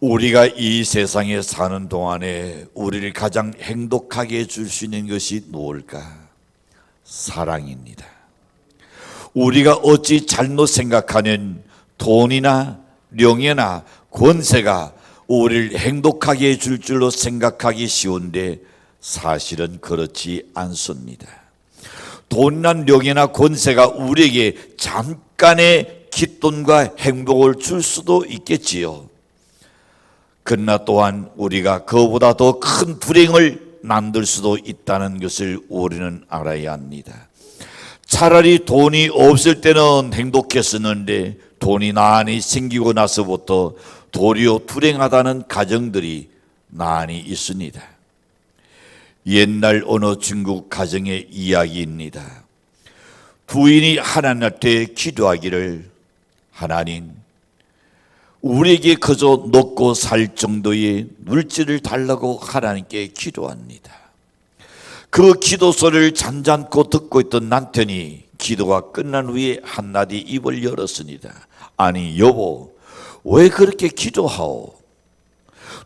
우리가 이 세상에 사는 동안에 우리를 가장 행복하게 해줄 수 있는 것이 무엇일까? 사랑입니다. 우리가 어찌 잘못 생각하는 돈이나 명예나 권세가 우리를 행복하게 해줄 줄로 생각하기 쉬운데 사실은 그렇지 않습니다. 돈이나 명예나 권세가 우리에게 잠깐의 기쁨과 행복을 줄 수도 있겠지요. 그러나 또한 우리가 그보다 더 큰 불행을 만들 수도 있다는 것을 우리는 알아야 합니다. 차라리 돈이 없을 때는 행복했었는데 돈이 많이 생기고 나서부터 도리어 불행하다는 가정들이 많이 있습니다. 옛날 어느 중국 가정의 이야기입니다. 부인이 하나님한테 기도하기를 하나님 우리에게 그저 먹고 살 정도의 물질을 달라고 하나님께 기도합니다. 그 기도 소리를 잔잔코 듣고 있던 남편이 기도가 끝난 후에 한마디 입을 열었습니다. 아니 여보 왜 그렇게 기도하오?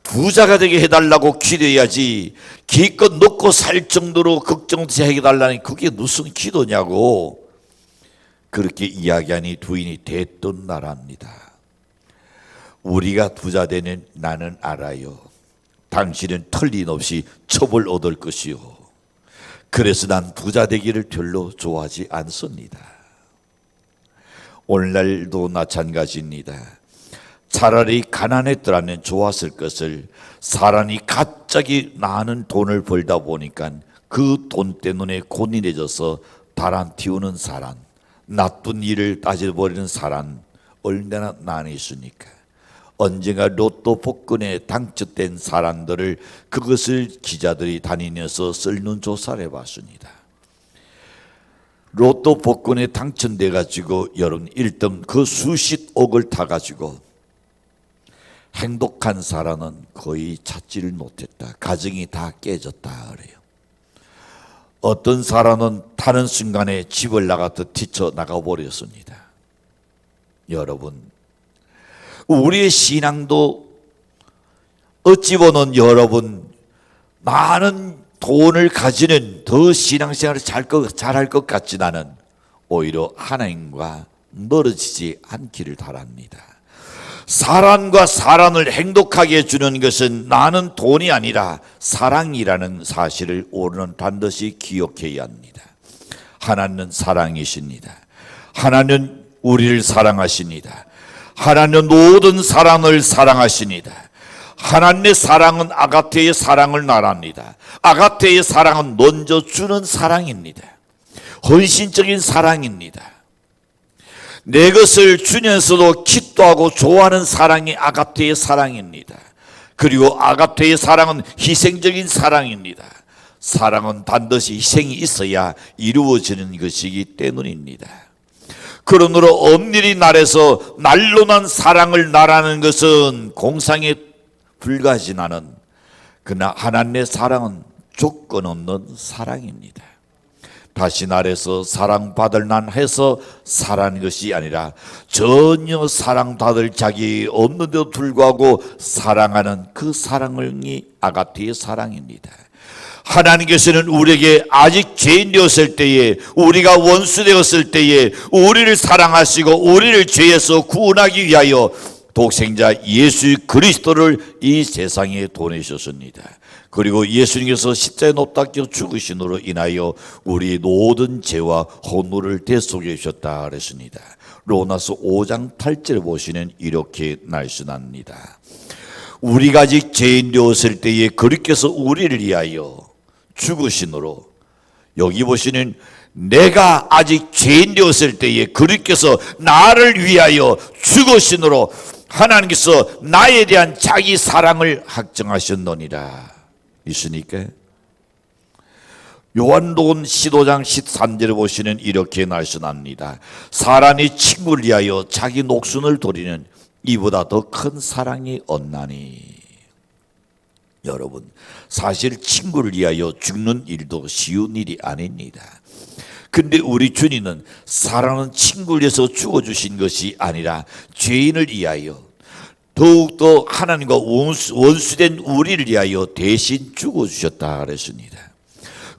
부자가 되게 해달라고 기도해야지 기껏 먹고 살 정도로 걱정지 해달라니 그게 무슨 기도냐고 그렇게 이야기하니 부인이 대뜸 말합니다. 우리가 부자 되는 나는 알아요. 당신은 틀림없이 첩을 얻을 것이요. 그래서 난 부자 되기를 별로 좋아하지 않습니다. 오늘날도 마찬가지입니다. 차라리 가난했더라면 좋았을 것을 사람이 갑자기 많은 돈을 벌다 보니까 그 돈 때문에 곤인해져서 바람 튀우는 사람, 나쁜 일을 따져버리는 사람 얼마나 많이 있습니까? 언젠가 로또 복권에 당첨된 사람들을 그것을 기자들이 다니면서 설문조사를 해봤습니다. 로또 복권에 당첨돼 가지고 여러분 1등 그 수십 억을 타 가지고 행복한 사람은 거의 찾지를 못했다. 가정이 다 깨졌다 그래요. 어떤 사람은 타는 순간에 집을 나가듯 뛰쳐 나가 버렸습니다. 여러분 우리의 신앙도 어찌 보면 여러분 많은 돈을 가지는 더 신앙생활을 잘할 것 같지 나는 오히려 하나님과 멀어지지 않기를 바랍니다. 사람과 사람을 행복하게 해주는 것은 나는 돈이 아니라 사랑이라는 사실을 우리는 반드시 기억해야 합니다. 하나님은 사랑이십니다. 하나님은 우리를 사랑하십니다. 하나님은 모든 사람을 사랑하십니다. 하나님의 사랑은 아가테의 사랑을 말합니다. 아가테의 사랑은 먼저 주는 사랑입니다. 헌신적인 사랑입니다. 내 것을 주면서도 기도하고 좋아하는 사랑이 아가테의 사랑입니다. 그리고 아가테의 사랑은 희생적인 사랑입니다. 사랑은 반드시 희생이 있어야 이루어지는 것이기 때문입니다. 그러므로 엄밀히 말해서 날로만 사랑을 나라는 것은 공상에 불가지나는 그러나 하나님의 사랑은 조건 없는 사랑입니다. 다시 말해서 사랑받을 난 해서 사랑하는 것이 아니라 전혀 사랑받을 자기 없는데도 불구하고 사랑하는 그 사랑이 아가티의 사랑입니다. 하나님께서는 우리에게 아직 죄인 되었을 때에 우리가 원수 되었을 때에 우리를 사랑하시고 우리를 죄에서 구원하기 위하여 독생자 예수 그리스도를 이 세상에 보내셨습니다. 그리고 예수님께서 십자에 높다겨 죽으신으로 인하여 우리 모든 죄와 허물을 대속해 주셨다 그랬습니다. 로나서 5장 8절 보시는 이렇게 날씬합니다. 우리가 아직 죄인 되었을 때에 그리께서 우리를 위하여 죽으신으로 여기 보시는 내가 아직 죄인 되었을 때에 그리께서 나를 위하여 죽으신으로 하나님께서 나에 대한 자기 사랑을 확정하셨노니라 있으니까 요한복음 15장 13절에 보시는 이렇게 말씀합니다. 사람이 친구를 위하여 자기 목숨을 돌리는 이보다 더 큰 사랑이 없나니 여러분 사실 친구를 위하여 죽는 일도 쉬운 일이 아닙니다. 근데 우리 주님은 사랑하는 친구를 위해서 죽어주신 것이 아니라 죄인을 위하여 더 더욱더 하나님과 원수, 원수된 우리를 위하여 대신 죽어주셨다 그랬습니다.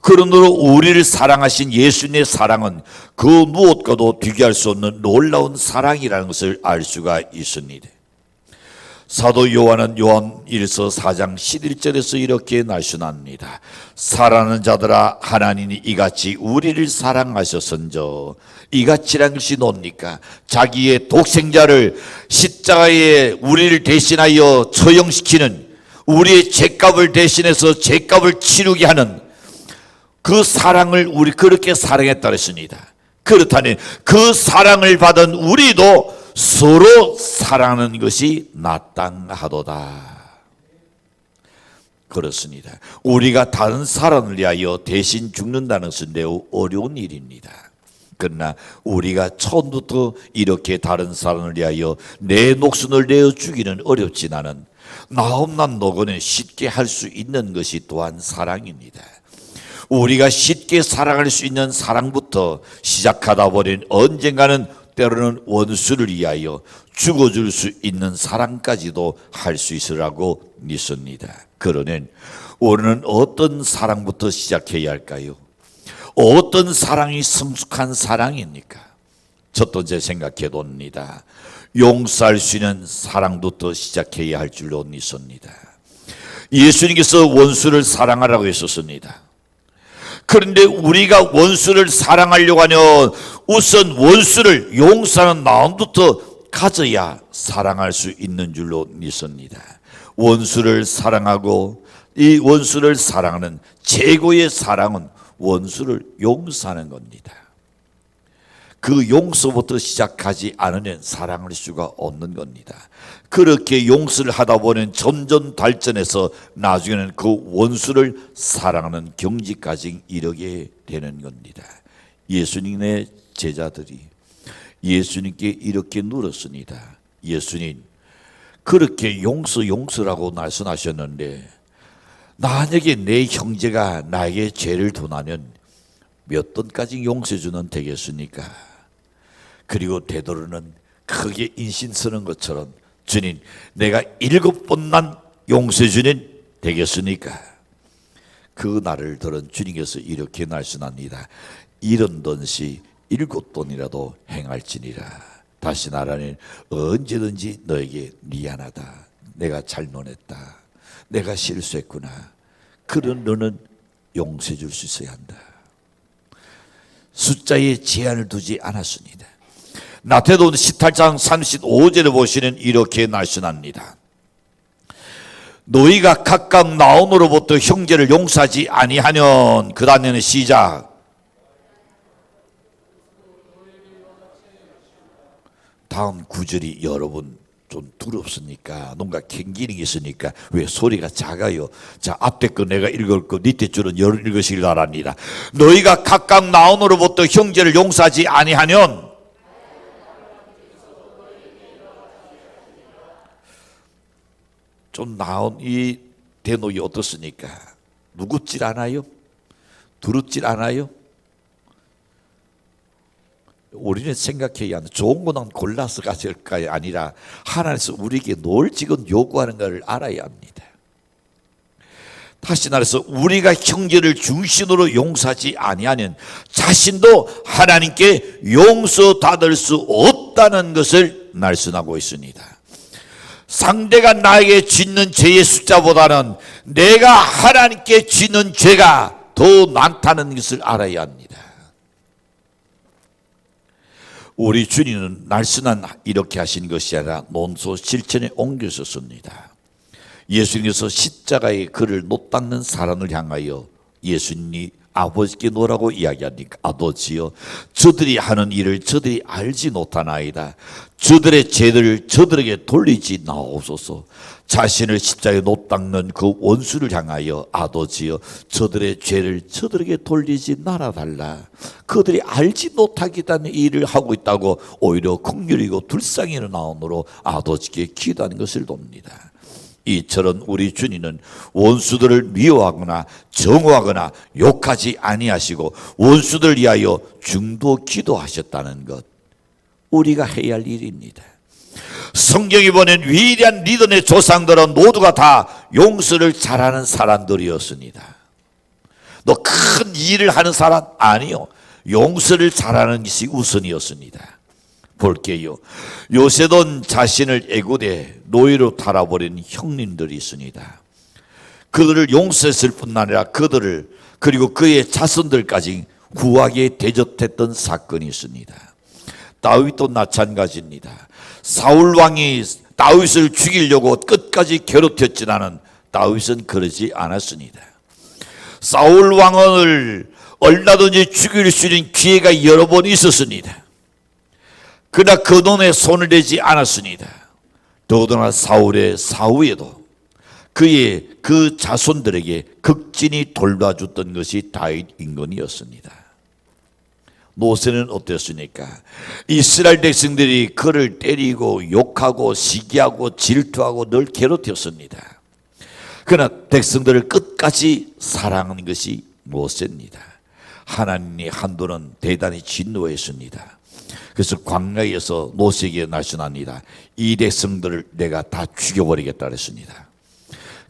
그러므로 우리를 사랑하신 예수님의 사랑은 그 무엇과도 비교할 수 없는 놀라운 사랑이라는 것을 알 수가 있습니다. 사도 요한은 요한 1서 4장 11절에서 이렇게 날순합니다. 사랑하는 자들아 하나님이 이같이 우리를 사랑하셨은저 이같이란 것이 뭡니까? 자기의 독생자를 십자가에 우리를 대신하여 처형시키는 우리의 죄값을 대신해서 죄값을 치르게 하는 그 사랑을 우리 그렇게 사랑했다 그랬습니다. 그렇다면 그 사랑을 받은 우리도 서로 사랑하는 것이 마땅하도다. 그렇습니다. 우리가 다른 사람을 위하여 대신 죽는다는 것은 매우 어려운 일입니다. 그러나 우리가 처음부터 이렇게 다른 사람을 위하여 내 목숨을 내어 주기는 어렵지만은 나 없는 노고는 쉽게 할 수 있는 것이 또한 사랑입니다. 우리가 쉽게 사랑할 수 있는 사랑부터 시작하다 보니 언젠가는 때로는 원수를 위하여 죽어줄 수 있는 사랑까지도 할 수 있으라고 믿습니다. 그러는 우리는 어떤 사랑부터 시작해야 할까요? 어떤 사랑이 성숙한 사랑입니까? 첫 번째 생각해 봅니다. 용서할 수 있는 사랑부터 시작해야 할 줄로 믿습니다. 예수님께서 원수를 사랑하라고 했었습니다. 그런데 우리가 원수를 사랑하려고 하면 우선 원수를 용서하는 마음부터 가져야 사랑할 수 있는 줄로 믿습니다. 원수를 사랑하고 이 원수를 사랑하는 최고의 사랑은 원수를 용서하는 겁니다. 그 용서부터 시작하지 않으면 사랑할 수가 없는 겁니다. 그렇게 용서를 하다 보면 점점 발전해서 나중에는 그 원수를 사랑하는 경지까지 이르게 되는 겁니다. 예수님의 제자들이 예수님께 이렇게 물었습니다. 예수님, 그렇게 용서 용서라고 말씀하셨는데 만약에 내 형제가 나에게 죄를 돈하면 몇 돈까지 용서해 주는 되겠습니까? 그리고 되도록는 크게 인신 쓰는 것처럼 주님 내가 일곱 번만 용서해 주는 되겠습니까? 그 날을 들은 주님께서 이렇게 말씀합니다. 이런 돈시 일곱 돈이라도 행할지니라. 다시 나라는 언제든지 너에게 미안하다. 내가 잘못했다. 내가 실수했구나. 그런 너는 용서해 줄 수 있어야 한다. 숫자에 제한을 두지 않았습니다. 나태도 18장 35절에 보시는 이렇게 날씬합니다. 너희가 각각 나옴으로부터 형제를 용서하지 아니하면 그 다음에는 시작 다음 구절이 여러분 좀 두렵습니까? 뭔가 캥기는 게 있으니까 왜 소리가 작아요? 자 앞에 거 내가 읽을 거 밑에 줄은 여러 읽으시길 바랍니다. 너희가 각각 나옴으로부터 형제를 용서하지 아니하면 좀 나온 이 대목이 어떻습니까? 무겁질 않아요? 두렵질 않아요? 우리는 생각해야 하는 좋은 거는 골라서 가질까 아니라 하나님께서 우리에게 뭘 지금 요구하는 것을 알아야 합니다. 다시 말해서 우리가 형제를 중심으로 용서하지 아니하는 자신도 하나님께 용서 받을 수 없다는 것을 말씀하고 있습니다. 상대가 나에게 짓는 죄의 숫자보다는 내가 하나님께 짓는 죄가 더 많다는 것을 알아야 합니다. 우리 주님은 날씬한 이렇게 하신 것이 아니라 논소 실천에 옮겨졌습니다. 예수님께서 십자가에 그를 못닦는 사람을 향하여 예수님이 아버지께 노라고 이야기하니까 아버지여 저들이 하는 일을 저들이 알지 못하나이다. 저들의 죄들을 저들에게 돌리지 나옵소서. 자신을 십자가에 못 닦는 그 원수를 향하여 아버지여 저들의 죄를 저들에게 돌리지 말아 달라. 그들이 알지 못하기 때문에 일을 하고 있다고 오히려 긍휼이고 불쌍히는 나오므로 아버지께 기도하는 것을 돕니다 이처럼 우리 주님은 원수들을 미워하거나 정오하거나 욕하지 아니하시고 원수들 위하여 중도 기도하셨다는 것 우리가 해야 할 일입니다. 성경이 보낸 위대한 리더의 조상들은 모두가 다 용서를 잘하는 사람들이었습니다. 너 큰 일을 하는 사람 아니요. 용서를 잘하는 것이 우선이었습니다. 볼게요. 요새돈 자신을 애고대 노예로 달아버린 형님들이 있습니다. 그들을 용서했을 뿐 아니라 그들을 그리고 그의 자손들까지 구하게 대접했던 사건이 있습니다. 다윗도 마찬가지입니다. 사울 왕이 다윗을 죽이려고 끝까지 괴롭혔지만은 다윗은 그러지 않았습니다. 사울 왕을 얼마든지 죽일 수 있는 기회가 여러 번 있었습니다. 그러나 그 돈에 손을 대지 않았습니다. 더더나 사울의 사후에도 그의 그 자손들에게 극진히 돌봐줬던 것이 다윗 인건이었습니다. 모세는 어땠습니까? 이스라엘 백성들이 그를 때리고 욕하고 시기하고 질투하고 늘 괴롭혔습니다. 그러나 백성들을 끝까지 사랑하는 것이 모세입니다. 하나님의 한도는 대단히 진노했습니다. 그래서 광야에서 모세에게 날씬합니다. 이 백성들을 내가 다 죽여버리겠다 그랬습니다.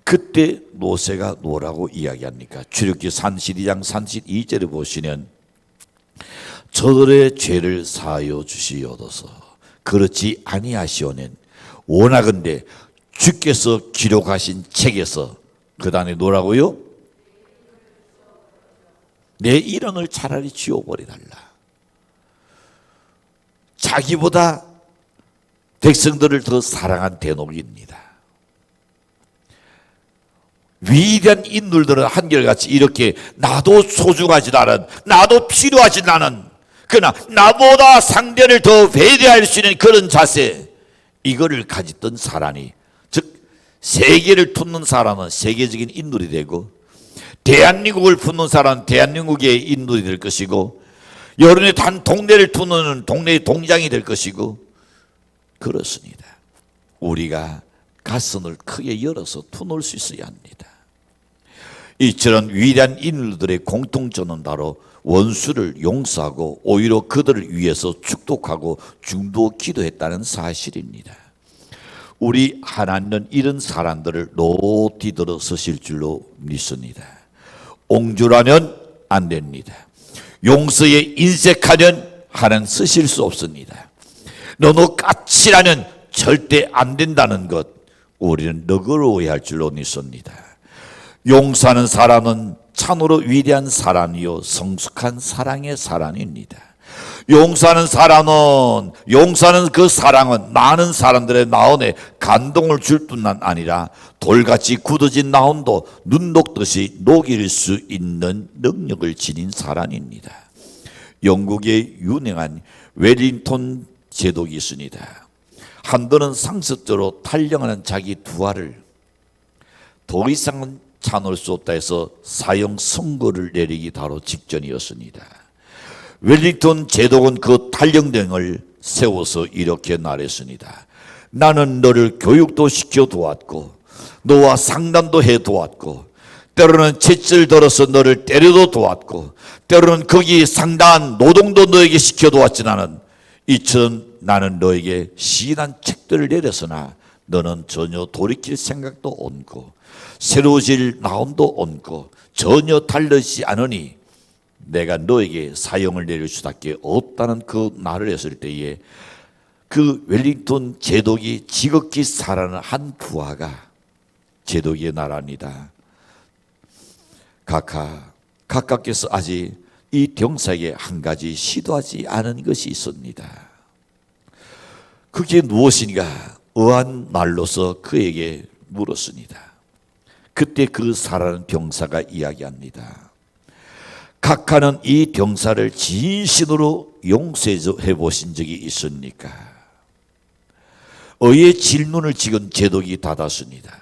그때 모세가 뭐라고 이야기합니까? 출애굽기 32장 32절에 보시면 저들의 죄를 사하여 주시옵소서. 그렇지 아니하시오는 원하건대 주께서 기록하신 책에서 그 다음에 뭐라고요? 내 이름을 차라리 지워버리달라. 자기보다 백성들을 더 사랑한 대목입니다. 위대한 인물들은 한결같이 이렇게 나도 소중하지 않은 나도 필요하지 않은 그러나 나보다 상대를 더 배려할 수 있는 그런 자세 이거를 가졌던 사람이 즉 세계를 품는 사람은 세계적인 인물이 되고 대한민국을 품는 사람은 대한민국의 인물이 될 것이고 여론의 단 동네를 품는 동네의 동장이 될 것이고 그렇습니다. 우리가 가슴을 크게 열어서 품을 수 있어야 합니다. 이처럼 위대한 인물들의 공통점은 바로 원수를 용서하고 오히려 그들을 위해서 축복하고 중도 기도했다는 사실입니다. 우리 하나님은 이런 사람들을 높이 들어 서실 줄로 믿습니다. 옹졸하면 안 됩니다. 용서에 인색하면 하나님 쓰실 수 없습니다. 너무 까칠하면 절대 안 된다는 것 우리는 너그러워야 할 줄로 믿습니다. 용서하는 사람은 참으로 위대한 사람이요 성숙한 사랑의 사람입니다. 용서하는 사람은 용서하는 그 사랑은 많은 사람들의 나온에 감동을 줄 뿐만 아니라 돌같이 굳어진 나온도 눈 녹듯이 녹일 수 있는 능력을 지닌 사람입니다. 영국의 유명한 웰링턴 제독이 있습니다. 한도는 상습적으로 탈령하는 자기 두 알을 더 이상은 참을 수 없다 해서 사형 선고를 내리기 바로 직전이었습니다. 웰링턴 제독은 그 탈령등을 세워서 이렇게 말했습니다. 나는 너를 교육도 시켜 도왔고 너와 상담도 해 도왔고 때로는 채찍을 들어서 너를 때려도 도왔고 때로는 거기 상당한 노동도 너에게 시켜 도왔지 나는 이처럼 나는 너에게 시인한 책들을 내렸으나 너는 전혀 돌이킬 생각도 없고 새로워질 마음도 없고 전혀 달라지지 않으니 내가 너에게 사형을 내릴 수밖에 없다는 그 말을 했을 때에 그 웰링턴 제독이 지극히 사랑하는 한 부하가 제독의 나라입니다. 각하, 각각께서 아직 이 병사에게 한 가지 시도하지 않은 것이 있습니다. 그게 무엇인가? 의한 말로서 그에게 물었습니다. 그때 그 사라는 병사가 이야기합니다. 각하는 이 병사를 진심으로 용서해 보신 적이 있습니까? 의의 질문을 지금 제독이 닫았습니다.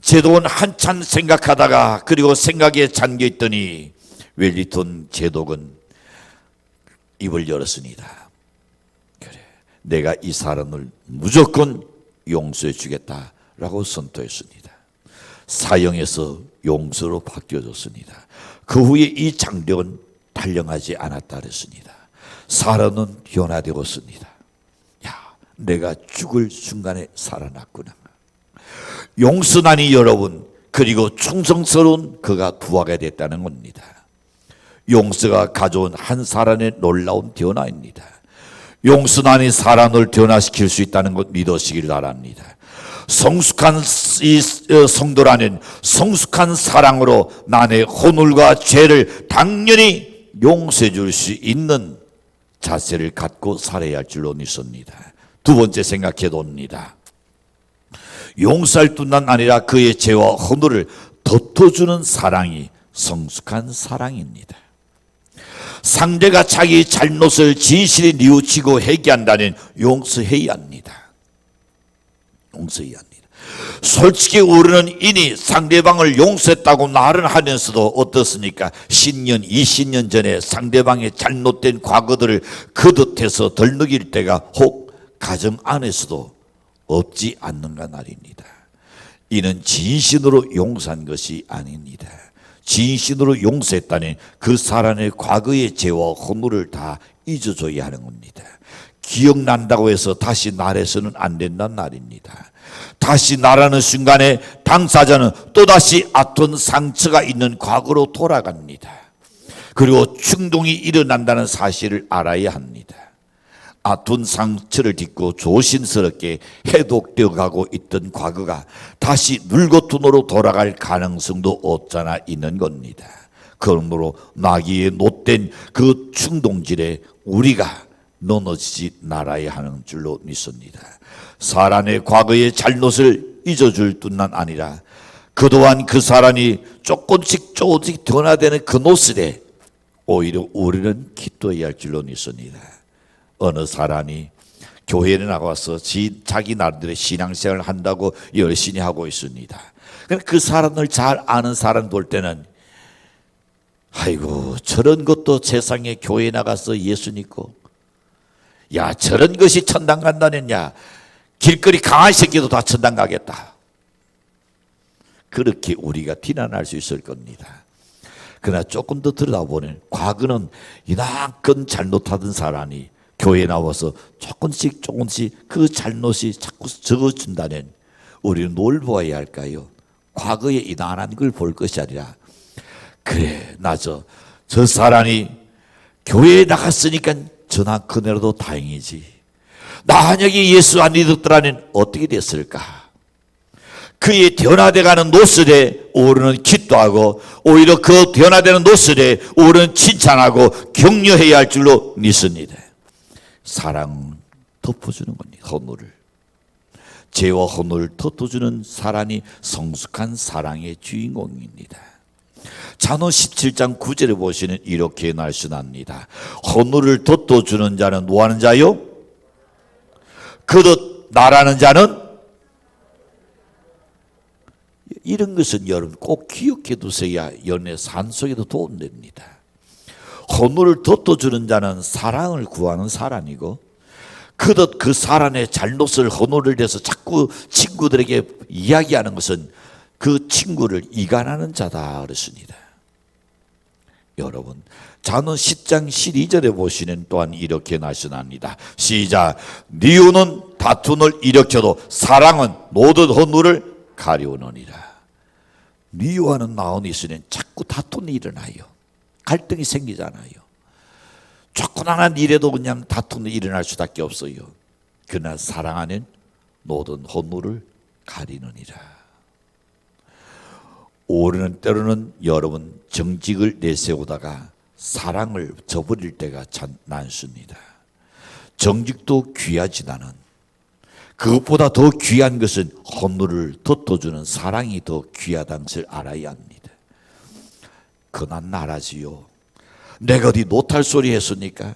제독은 한참 생각하다가 그리고 생각에 잠겨 있더니 웰리턴 제독은 입을 열었습니다. 그래, 내가 이 사람을 무조건 용서해 주겠다라고 선포했습니다. 사형에서 용서로 바뀌어졌습니다. 그 후에 이 장벽은 탈령하지 않았다 그랬습니다. 사람은 변화되었습니다. 야, 내가 죽을 순간에 살아났구나. 용서나니 여러분 그리고 충성스러운 그가 부하게 됐다는 겁니다. 용서가 가져온 한 사람의 놀라운 변화입니다. 용서난이 사람을 변화시킬 수 있다는 것 믿으시길 바랍니다. 성숙한 이 어, 성도라는 성숙한 사랑으로 난의 혼울과 죄를 당연히 용서해 줄 수 있는 자세를 갖고 살아야 할 줄로 믿습니다. 두 번째 생각해 봅니다. 용서할 뿐만 아니라 그의 죄와 혼울을 덮어주는 사랑이 성숙한 사랑입니다. 상대가 자기 잘못을 진실히 뉘우치고 회개한다는 용서해야 합니다. 용서해야 합니다. 솔직히 우리는 이니 상대방을 용서했다고 말은 하면서도 어떻습니까? 10년, 20년 전에 상대방의 잘못된 과거들을 그듯해서 덜먹일 때가 혹 가정 안에서도 없지 않는가 말입니다. 이는 진심으로 용서한 것이 아닙니다. 진심으로 용서했다니 그 사람의 과거의 죄와 허물을 다 잊어줘야 하는 겁니다. 기억난다고 해서 다시 날해서는 안 된다는 말입니다. 다시 나라는 순간에 당사자는 또다시 아픈 상처가 있는 과거로 돌아갑니다. 그리고 충동이 일어난다는 사실을 알아야 합니다. 아픈 상처를 딛고 조심스럽게 해독되어 가고 있던 과거가 다시 물거tun으로 돌아갈 가능성도 없잖아 있는 겁니다. 그러므로 나기에 못된 그 충동질에 우리가 넘어지지 말아야 하는 줄로 믿습니다. 사람의 과거의 잘못을 잊어줄 뿐만 아니라 그동안 그 사람이 조금씩 조금씩 변화되는 그 노릇에 오히려 우리는 기도해야 할 줄로 믿습니다. 어느 사람이 교회에 나가서 지, 자기 나름대로 신앙생활을 한다고 열심히 하고 있습니다. 그 사람을 잘 아는 사람 볼 때는 아이고 저런 것도 세상에 교회에 나가서 예수 믿고 야 저런 것이 천당 간다느냐 길거리 강한 새끼도 다 천당 가겠다. 그렇게 우리가 비난할 수 있을 겁니다. 그러나 조금 더 들여다보면 과거는 이만큼 잘못하던 사람이 교회 나와서 조금씩 조금씩 그 잘못이 자꾸 적어준다면 우리는 뭘 보아야 할까요? 과거에 이난한 걸 볼 것이 아니라 그래 나저 저 사람이 교회에 나갔으니까 전화 그네라도 다행이지 만약에 예수 안 믿었더라면 어떻게 됐을까? 그의 변화돼가는 노슬에 우리는 기도하고 오히려 그 변화되는 노슬에 우리는 칭찬하고 격려해야 할 줄로 믿습니다. 사랑 덮어주는 겁니다. 헌물을. 죄와 헌물을 덮어주는 사람이 성숙한 사랑의 주인공입니다. 잔호 17장 9절에 보시면 이렇게 말씀합니다. 헌물을 덮어주는 자는 뭐하는 자요? 그릇 나라는 자는 이런 것은 여러분 꼭 기억해 두셔야 연애 산속에도 도움됩니다. 헌물을 덮어주는 자는 사랑을 구하는 사람이고 그릇 그 사람의 잘못을 헌물을 대서 자꾸 친구들에게 이야기하는 것은 그 친구를 이간하는 자다 그랬습니다. 여러분 자는 10장 12절에 보시는 또한 이렇게 나시납니다. 시작 미우는 다툼을 일으켜도 사랑은 모든 헌물을 가려우느니라. 미워하는 마음이 있으면 자꾸 다툼이 일어나요. 갈등이 생기잖아요. 조그만한 일에도 그냥 다툼이 일어날 수밖에 없어요. 그러나 사랑하는 모든 헌물을 가리느니라. 오르는 때로는 여러분 정직을 내세우다가 사랑을 저버릴 때가 참 많습니다. 정직도 귀하지 않은 그것보다 더 귀한 것은 헌물을 덮어주는 사랑이 더 귀하다는 것을 알아야 합니다. 그난 나라지요. 내가 어디 노탈 소리 했습니까?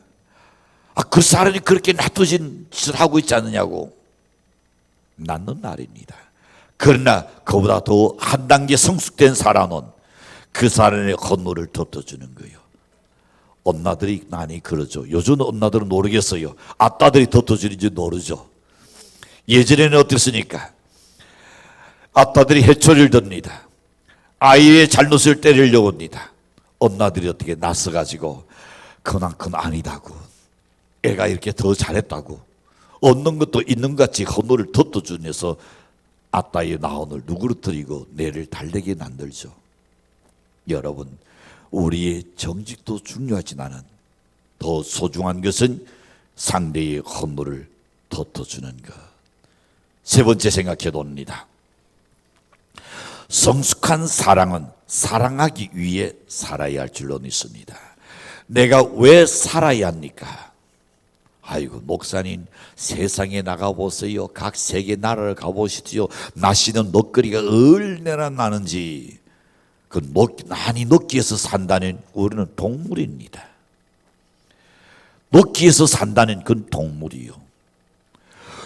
아, 그 사람이 그렇게 나쁘진 짓을 하고 있지 않느냐고. 낳는 날입니다. 그러나 그보다 더 한 단계 성숙된 사람은 그 사람의 헌물을 덮어주는 거예요. 엄마들이 많이 그러죠. 요즘 엄마들은 모르겠어요. 아빠들이 덮어주는지 모르죠. 예전에는 어땠습니까? 아빠들이 해초리를 듭니다. 아이의 잘못을 때리려고 합니다. 엄마들이 어떻게 낯서가지고 그만큼 아니다고 애가 이렇게 더 잘했다고 얻는 것도 있는 것 같이 헌호를 덧도준해서 아따의 나온을 누그러뜨리고 내를 달래게 만들죠. 여러분, 우리의 정직도 중요하지만은 더 소중한 것은 상대의 헌호를 덧어주는 것. 세 번째 생각해 봅니다. 성숙한 사랑은 사랑하기 위해 살아야 할 줄로 믿습니다. 내가 왜 살아야 합니까? 아이고 목사님 세상에 나가보세요. 각 세계 나라를 가보시지요. 나시는 먹거리가 얼마나 나는지 그 먹, 많이 위해서 산다는 우리는 동물입니다. 위해서 산다는 그 동물이요.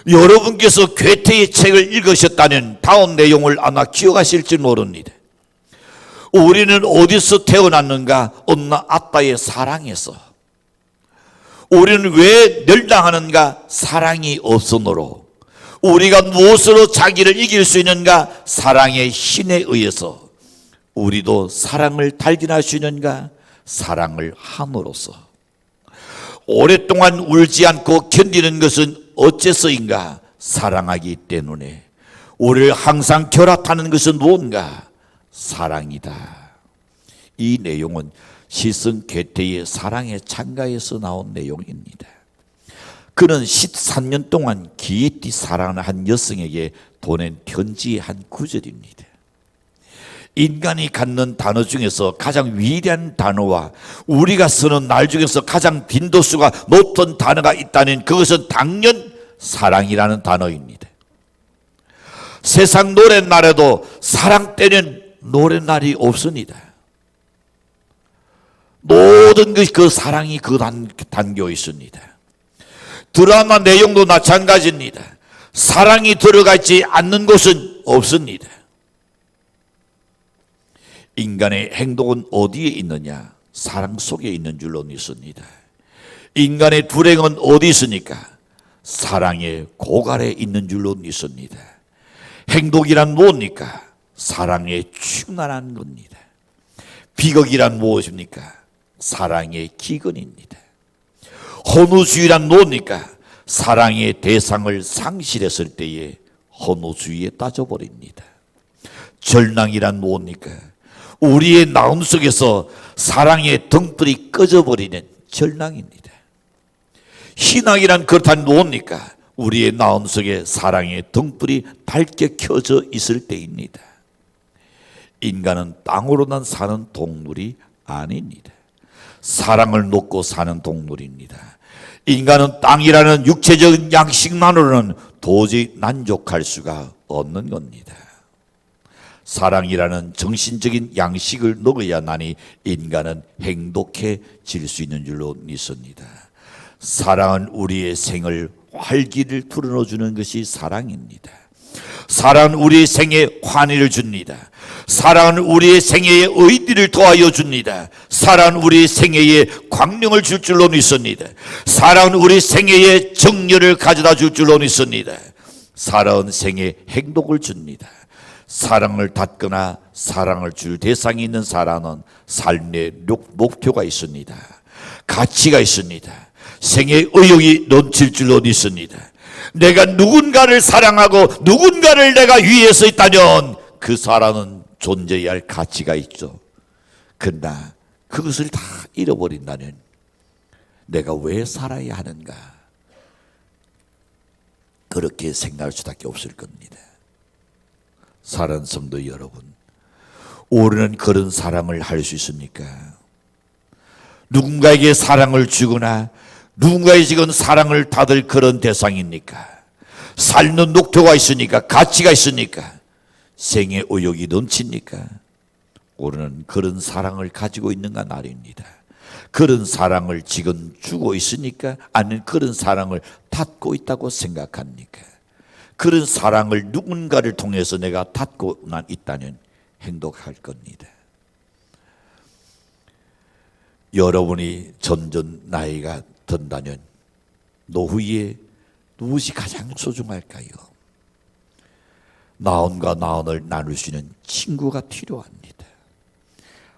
여러분께서 괴테의 책을 읽으셨다는 다음 내용을 아마 기억하실지 모릅니다. 우리는 어디서 태어났는가? 어느 아빠의 사랑에서. 우리는 왜 멸당하는가? 사랑이 없으므로. 우리가 무엇으로 자기를 이길 수 있는가? 사랑의 힘에 의해서. 우리도 사랑을 발견할 수 있는가? 사랑을 함으로써. 오랫동안 울지 않고 견디는 것은 어째서인가? 사랑하기 때문에. 우리를 항상 결합하는 것은 무언가? 사랑이다. 이 내용은 시승 괴테의 사랑의 창가에서 나온 내용입니다. 그는 13년 동안 기이띠 사랑하는 한 여성에게 보낸 편지의 한 구절입니다. 인간이 갖는 단어 중에서 가장 위대한 단어와 우리가 쓰는 날 중에서 가장 빈도수가 높은 단어가 있다는 그것은 당연 사랑이라는 단어입니다. 세상 노랫날에도 사랑 때는 노랫날이 없습니다. 모든 것이 그 사랑이 그 단, 담겨 있습니다. 드라마 내용도 마찬가지입니다. 사랑이 들어가 있지 않는 곳은 없습니다. 인간의 행동은 어디에 있느냐? 사랑 속에 있는 줄로 믿습니다. 인간의 불행은 어디 있습니까? 사랑의 고갈에 있는 줄로 믿습니다. 행복이란 무엇입니까? 사랑에 충만한 겁니다. 비극이란 무엇입니까? 사랑의 기근입니다. 헌우주의란 무엇입니까? 사랑의 대상을 상실했을 때에 헌우주의에 따져버립니다. 절낭이란 무엇입니까? 우리의 마음 속에서 사랑의 등불이 꺼져버리는 절낭입니다. 신앙이란 그렇다면 무엇입니까? 우리의 마음 속에 사랑의 등불이 밝게 켜져 있을 때입니다. 인간은 땅으로만 사는 동물이 아닙니다. 사랑을 놓고 사는 동물입니다. 인간은 땅이라는 육체적인 양식만으로는 도저히 만족할 수가 없는 겁니다. 사랑이라는 정신적인 양식을 먹어야만이 인간은 행복해질 수 있는 줄로 믿습니다. 사랑은 우리의 생을 활기를 불어넣어주는 것이 사랑입니다. 사랑은 우리의 생에 환희를 줍니다. 사랑은 우리의 생애에 의미를 더하여 줍니다. 사랑은 우리의 생애에 광명을 줄 줄로 믿습니다. 사랑은 우리 생애에 정열을 가져다 줄 줄로 믿습니다. 사랑은 생에 행복을 줍니다. 사랑을 닫거나 사랑을 줄 대상이 있는 사람은 삶의 목표가 있습니다. 가치가 있습니다. 생의 의욕이 넘칠 줄로 믿습니다. 내가 누군가를 사랑하고 누군가를 내가 위해서 있다면 그 사람은 존재해야 할 가치가 있죠. 그러나 그것을 다 잃어버린다면 내가 왜 살아야 하는가? 그렇게 생각할 수밖에 없을 겁니다. 사랑 성도 여러분, 우리는 그런 사랑을 할 수 있습니까? 누군가에게 사랑을 주거나 누군가의 지금 사랑을 받을 그런 대상입니까? 삶는 녹토가 있으니까 가치가 있으니까 생의 의욕이 넘칩니까? 우리는 그런 사랑을 가지고 있는가 말입니다. 그런 사랑을 지금 주고 있으니까 아니면 그런 사랑을 받고 있다고 생각합니까? 그런 사랑을 누군가를 통해서 내가 받고만 있다면 행복할 겁니다. 여러분이 점점 나이가 든다면 노후에 무엇이 가장 소중할까요? 나온과 나온을 나눌 수 있는 친구가 필요합니다.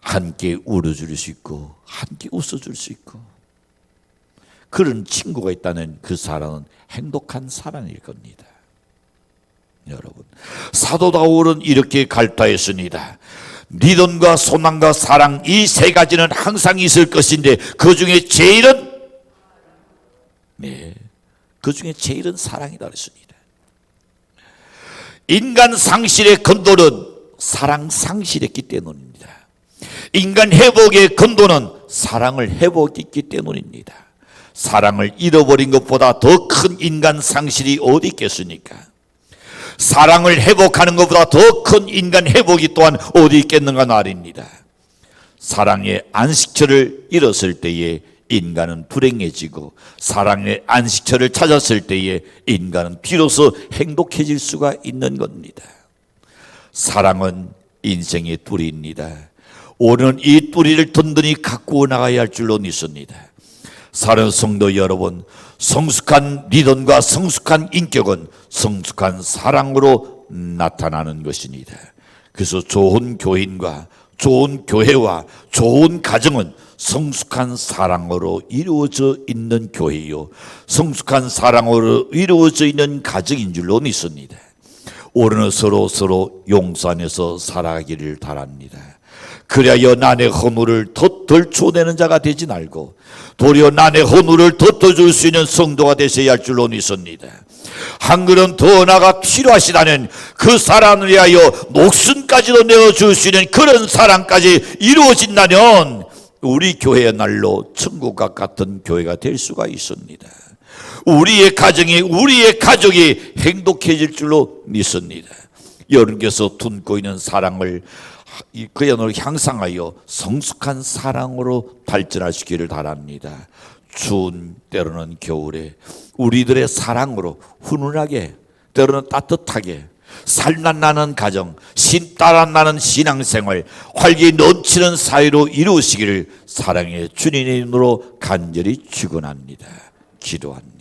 함께 울어줄 수 있고 함께 웃어줄 수 있고 그런 친구가 있다는 그 사람은 행복한 사람일 겁니다. 여러분 사도 바울은 이렇게 갈타했습니다. 리돈과 소망과 사랑 이 세 가지는 항상 있을 것인데 그 중에 제일은 네, 그 중에 제일은 사랑이다 그랬습니다. 인간 상실의 근본은 사랑 상실했기 때문입니다. 인간 회복의 근본은 사랑을 회복했기 때문입니다. 사랑을 잃어버린 것보다 더 큰 인간 상실이 어디 있겠습니까? 사랑을 회복하는 것보다 더 큰 인간 회복이 또한 어디 있겠는가 말입니다. 사랑의 안식처를 잃었을 때에 인간은 불행해지고 사랑의 안식처를 찾았을 때에 인간은 비로소 행복해질 수가 있는 겁니다. 사랑은 인생의 뚜리입니다. 오늘은 이 뚜리를 든든히 갖고 나가야 할 줄로 믿습니다. 사랑 성도 여러분, 성숙한 리더과 성숙한 인격은 성숙한 사랑으로 나타나는 것입니다. 그래서 좋은 교인과 좋은 교회와 좋은 가정은 성숙한 사랑으로 이루어져 있는 교회요. 성숙한 사랑으로 이루어져 있는 가정인 줄로 믿습니다. 오늘은 서로 서로 용산에서 살아가기를 바랍니다. 그리하여 난의 허물을 더 덜초내는 자가 되지 말고 도리어 난의 허물을 덮어줄 수 있는 성도가 되셔야 할 줄로 믿습니다. 한 걸음 더 나가 필요하시다는 그 사랑을 위하여 목숨까지도 내어줄 수 있는 그런 사랑까지 이루어진다면 우리 교회의 날로 천국과 같은 교회가 될 수가 있습니다. 우리의 가정이 우리의 가족이 행복해질 줄로 믿습니다. 여러분께서 품고 있는 사랑을 그 연을 향상하여 성숙한 사랑으로 발전하시기를 바랍니다. 추운 때로는 겨울에 우리들의 사랑으로 훈훈하게 때로는 따뜻하게 살난나는 가정, 신따란나는 신앙생활, 활기 넘치는 사회로 이루시기를 사랑의 주님의 이름으로 간절히 축원합니다. 기도합니다.